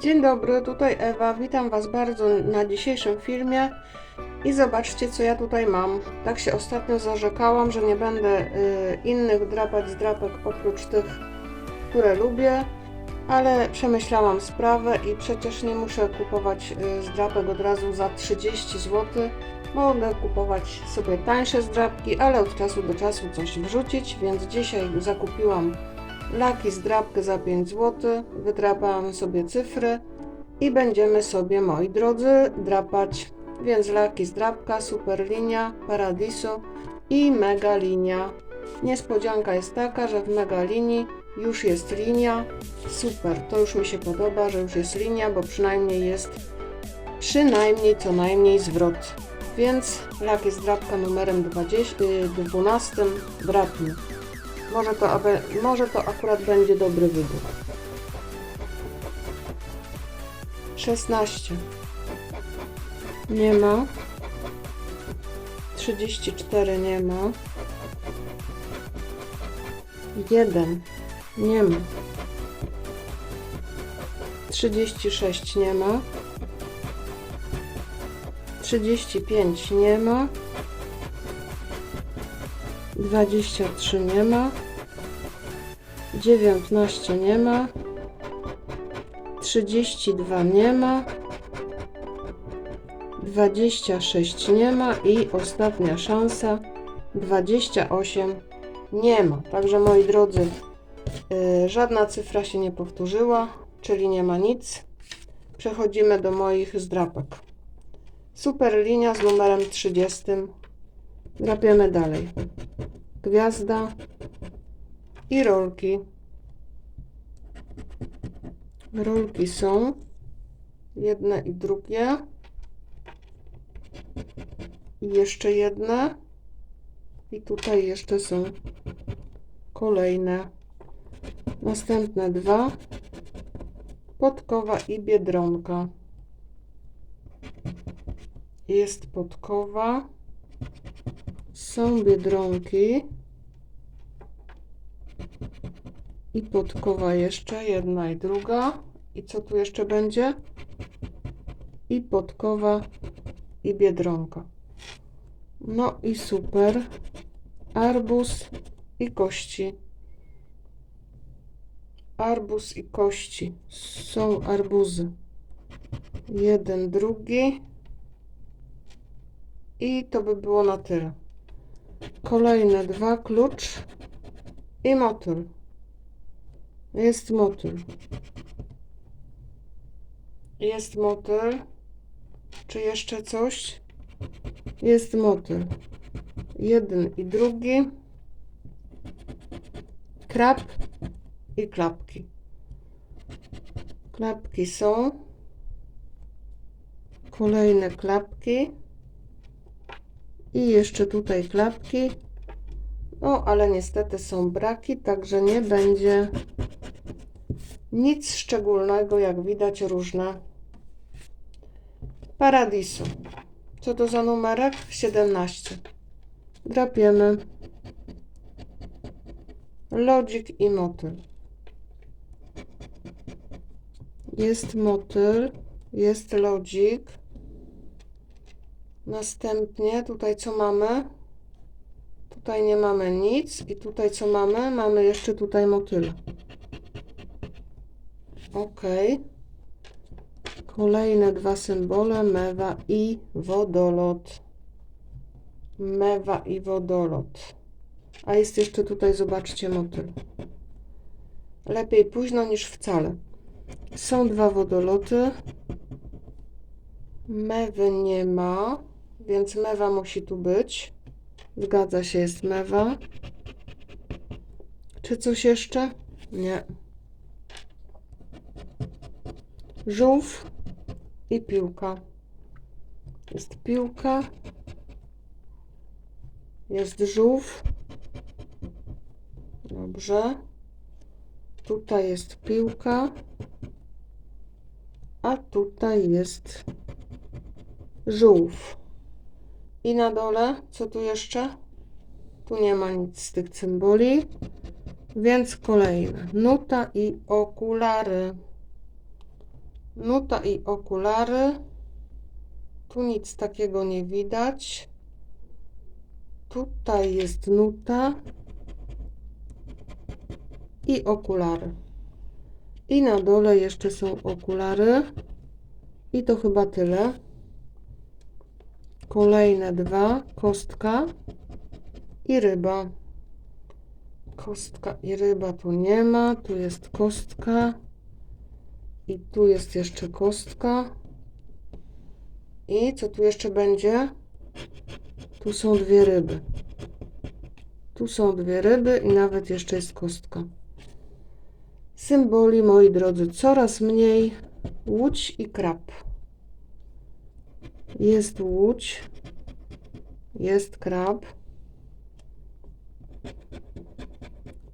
Dzień dobry, tutaj Ewa. Witam Was bardzo na dzisiejszym filmie. I zobaczcie, co ja tutaj mam. Tak się ostatnio zarzekałam, że nie będę y, innych drapać z drapek oprócz tych, które lubię, ale przemyślałam sprawę i przecież nie muszę kupować y, z drapek od razu za 30 zł. Mogę kupować sobie tańsze zdrapki, ale od czasu do czasu coś wrzucić, więc dzisiaj zakupiłam laki zdrapkę za 5 zł. Wydrapałam sobie cyfry i będziemy sobie, moi drodzy, drapać. Więc laki zdrapka, super linia, paradiso i mega linia. Niespodzianka jest taka, że w mega linii już jest linia. Super, to już mi się podoba, że już jest linia, bo przynajmniej jest przynajmniej co najmniej zwrot. Więc laki zdrapka numerem 20, y, 12 drapmy. Może to, abe- może to akurat będzie dobry wybór. 16. Nie ma. 34 nie ma. 1. Nie ma. 36 nie ma. 35 nie ma. 23 nie ma. 19 nie ma. 32 nie ma. 26 nie ma i ostatnia szansa 28 nie ma. Także moi drodzy, yy, żadna cyfra się nie powtórzyła, czyli nie ma nic. Przechodzimy do moich zdrapek. Super linia z numerem 30. Drapiemy dalej. Gwiazda i rolki. Rolki są jedne i drugie. I jeszcze jedne. I tutaj jeszcze są kolejne. Następne dwa. Podkowa i biedronka. Jest podkowa. Są biedronki. I podkowa jeszcze, jedna i druga. I co tu jeszcze będzie? I podkowa i biedronka. No i super. Arbus i kości. Arbus i kości. Są arbuzy. Jeden, drugi. I to by było na tyle. Kolejne dwa, klucz i motyl. Jest motyl. Jest motyl. Czy jeszcze coś? Jest motyl. Jeden i drugi. Krab i klapki. Klapki są. Kolejne klapki. I jeszcze tutaj klapki. No, ale niestety są braki, także nie będzie nic szczególnego, jak widać różne paradisu. Co to za numerek? 17. Drapiemy. Lodzik i motyl. Jest motyl, jest lodzik. Następnie tutaj co mamy? Tutaj nie mamy nic. I tutaj co mamy? Mamy jeszcze tutaj motyle. Ok. Kolejne dwa symbole, mewa i wodolot. Mewa i wodolot. A jest jeszcze tutaj, zobaczcie, motyl. Lepiej późno niż wcale. Są dwa wodoloty. Mewy nie ma, więc mewa musi tu być. Zgadza się, jest mewa. Czy coś jeszcze? Nie. Żółw i piłka. Jest piłka. Jest żółw. Dobrze. Tutaj jest piłka. A tutaj jest żółw. I na dole, co tu jeszcze? Tu nie ma nic z tych symboli. Więc kolejne. Nuta i okulary. Nuta i okulary. Tu nic takiego nie widać. Tutaj jest nuta i okulary. I na dole jeszcze są okulary. I to chyba tyle. Kolejne dwa, kostka i ryba. Kostka i ryba tu nie ma, tu jest kostka i tu jest jeszcze kostka. I co tu jeszcze będzie? Tu są dwie ryby. Tu są dwie ryby i nawet jeszcze jest kostka. Symboli, moi drodzy, coraz mniej. Łódź i krab. Jest łódź. Jest krab.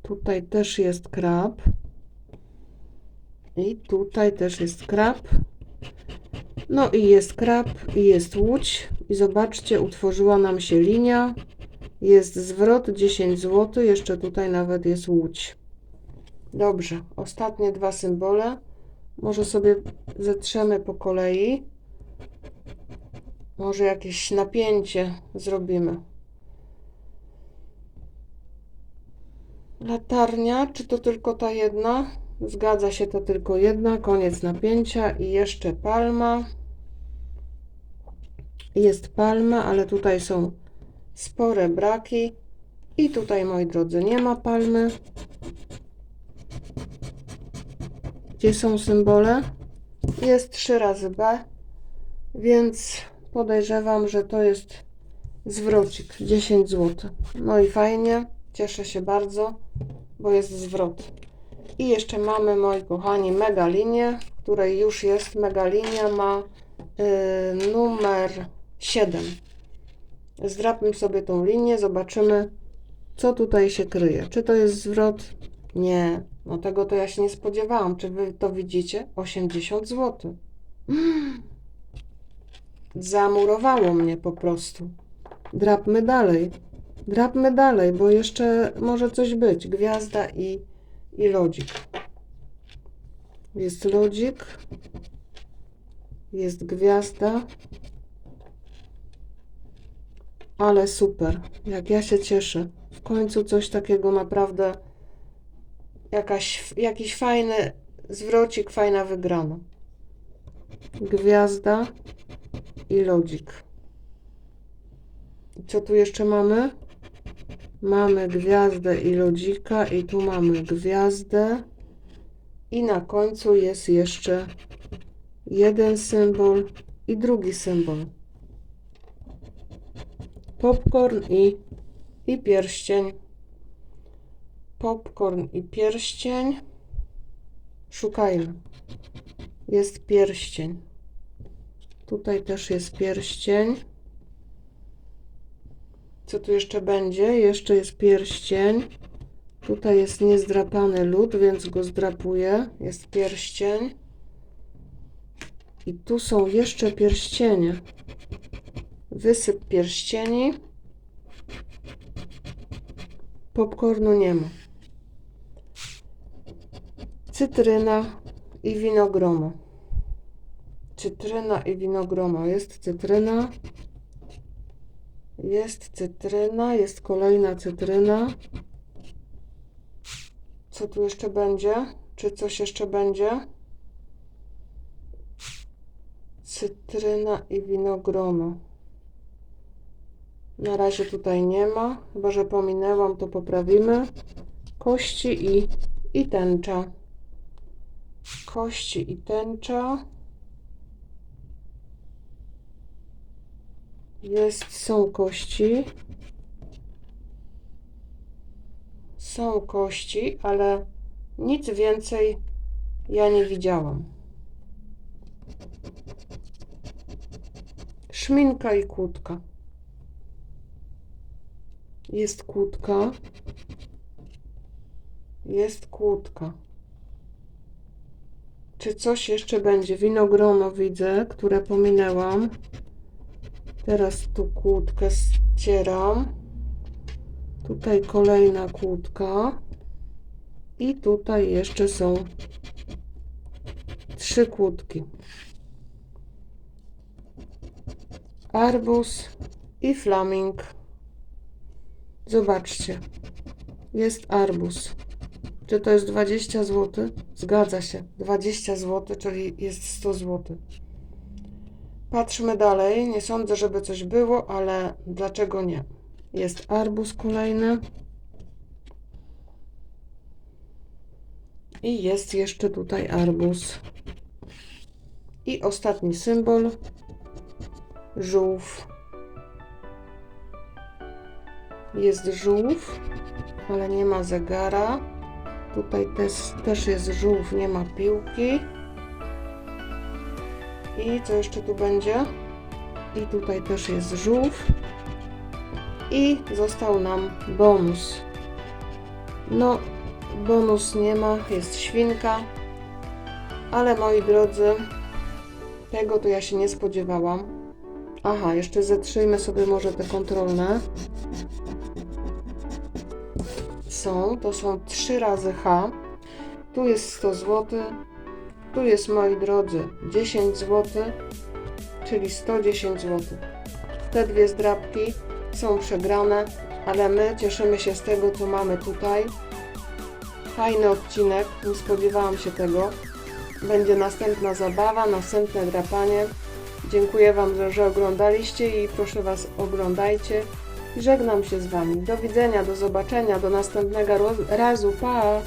Tutaj też jest krab. I tutaj też jest krab. No i jest krab, i jest łódź. I zobaczcie, utworzyła nam się linia. Jest zwrot 10 zł. Jeszcze tutaj nawet jest łódź. Dobrze, ostatnie dwa symbole. Może sobie zetrzemy po kolei. Może jakieś napięcie zrobimy. Latarnia, czy to tylko ta jedna? Zgadza się, to tylko jedna. Koniec napięcia i jeszcze palma. Jest palma, ale tutaj są spore braki. I tutaj, moi drodzy, nie ma palmy. Gdzie są symbole? Jest 3 razy B, więc podejrzewam, że to jest zwrocik 10 zł. No i fajnie, cieszę się bardzo, bo jest zwrot. I jeszcze mamy, moi kochani, mega linię, w której już jest mega linia, ma y, numer 7. Zdrapmy sobie tą linię, zobaczymy, co tutaj się kryje. Czy to jest zwrot? Nie. No tego to ja się nie spodziewałam. Czy wy to widzicie? 80 zł. Zamurowało mnie po prostu. Drapmy dalej. Drapmy dalej, bo jeszcze może coś być. Gwiazda i, i lodzik. Jest lodzik. Jest gwiazda. Ale super. Jak ja się cieszę. W końcu coś takiego naprawdę jakaś, jakiś fajny zwrocik, fajna wygrana. Gwiazda i lodzik. Co tu jeszcze mamy? Mamy gwiazdę i lodzika i tu mamy gwiazdę i na końcu jest jeszcze jeden symbol i drugi symbol. Popcorn i, i pierścień popcorn i pierścień. Szukajmy. Jest pierścień. Tutaj też jest pierścień. Co tu jeszcze będzie? Jeszcze jest pierścień. Tutaj jest niezdrapany lód, więc go zdrapuję. Jest pierścień. I tu są jeszcze pierścienie. Wysyp pierścieni. Popcornu nie ma cytryna i winogrono. Cytryna i winogrono. Jest cytryna. Jest cytryna, jest kolejna cytryna. Co tu jeszcze będzie? Czy coś jeszcze będzie? Cytryna i winogrono. Na razie tutaj nie ma, chyba że pominęłam, to poprawimy. Kości i, i tęcza kości i tęcza. Jest, są kości. Są kości, ale nic więcej ja nie widziałam. Szminka i kłódka. Jest kłódka. Jest kłódka. Czy coś jeszcze będzie? Winogrono widzę, które pominęłam. Teraz tu kłódkę ścieram. Tutaj kolejna kłódka. I tutaj jeszcze są trzy kłódki. Arbus i flaming. Zobaczcie. Jest arbus. Czy to jest 20 zł? Zgadza się. 20 zł, czyli jest 100 zł. Patrzmy dalej. Nie sądzę, żeby coś było, ale dlaczego nie? Jest arbus kolejny. I jest jeszcze tutaj arbus. I ostatni symbol. Żółw. Jest żółw, ale nie ma zegara. Tutaj też, też jest żółw, nie ma piłki. I co jeszcze tu będzie? I tutaj też jest żółw. I został nam bonus. No, bonus nie ma, jest świnka. Ale moi drodzy, tego to ja się nie spodziewałam. Aha, jeszcze zetrzyjmy sobie może te kontrolne. Są, to są 3 razy H. Tu jest 100 zł. Tu jest, moi drodzy, 10 zł, czyli 110 zł. Te dwie zdrabki są przegrane, ale my cieszymy się z tego, co mamy tutaj. Fajny odcinek, nie spodziewałam się tego. Będzie następna zabawa, następne drapanie. Dziękuję Wam, że, oglądaliście i proszę Was oglądajcie. Żegnam się z Wami. Do widzenia, do zobaczenia, do następnego razu. Pa!